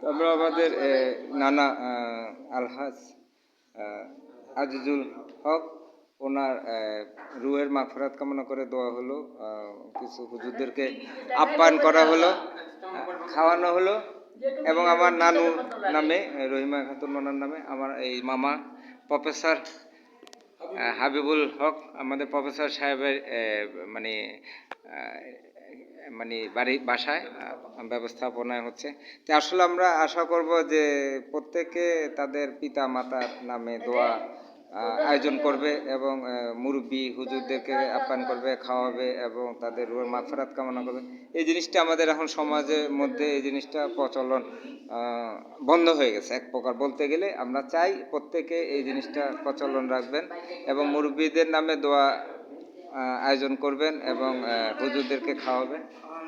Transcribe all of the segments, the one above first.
তারপর আমাদের নানা আলহাজ আজিজুল হক, ওনার রুয়ের মাফরাত কামনা করে দেওয়া হলো কিছু হুজুরদেরকে আপ্যায়ন করা হলো, খাওয়ানো হলো, এবং আমার নানু নামে, রহিমা খাতুন ওনার নামে, আমার এই মামা প্রফেসর হাবিবুল হক, আমাদের প্রফেসর সাহেবের মানে মানে বাড়ি, বাসায় ব্যবস্থাপনায় হচ্ছে। তো আসলে আমরা আশা করব যে প্রত্যেকে তাদের পিতা মাতার নামে দোয়া আয়োজন করবে এবং মুরব্বি হুজুরদেরকে আপ্যায়ন করবে, খাওয়াবে এবং তাদের রুহের মাগফিরাত কামনা করবে। এই জিনিসটা আমাদের এখন সমাজের মধ্যে এই জিনিসটা প্রচলন বন্ধ হয়ে গেছে এক প্রকার। বলতে গেলে আমরা চাই প্রত্যেকে এই জিনিসটা প্রচলন রাখবেন এবং মুরব্বীদের নামে দোয়া আয়োজন করবেন এবং হুজুরদেরকে খাওয়াবেন।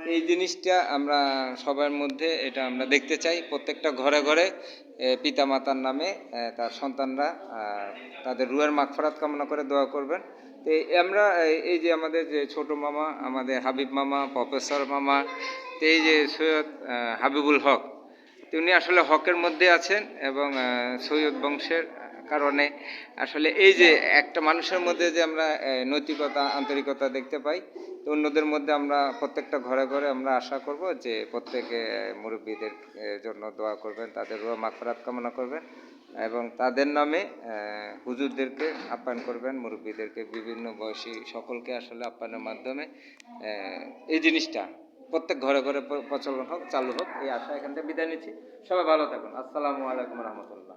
এই জিনিসটা আমরা সবার মধ্যে এটা আমরা দেখতে চাই। প্রত্যেকটা ঘরে ঘরে পিতা মাতার নামে তার সন্তানরা তাদের রুয়ের মাগফরাত কামনা করে দোয়া করবেন। তো আমরা, এই- যে আমাদের যে ছোট মামা, আমাদের হাবিব মামা, প্রফেসর মামা, তো এই যে সৈয়দ হাবিবুল হক তিনি আসলে হকের মধ্যে আছেন এবং সৈয়দ বংশের কারণে আসলে এই যে একটা মানুষের মধ্যে যে আমরা নৈতিকতা, আন্তরিকতা দেখতে পাই, তো অন্যদের মধ্যে আমরা প্রত্যেকটা ঘরে ঘরে আমরা আশা করব যে প্রত্যেকে মুরব্বীদের জন্য দোয়া করবেন, তাদের রুহ মাগফিরাত কামনা করবেন এবং তাদের নামে হুজুরদেরকে আপ্যায়ন করবেন, মুরব্বীদেরকে বিভিন্ন বয়সী সকলকে আসলে আপ্যায়নের মাধ্যমে এই জিনিসটা প্রত্যেক ঘরে ঘরে প্রচলন হোক, চালু হোক, এই আশা এখান থেকে বিদায় নিচ্ছি। সবাই ভালো থাকুন। আসসালামু আলাইকুম রহমতুল্লাহ।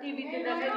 টিভিতে দেখে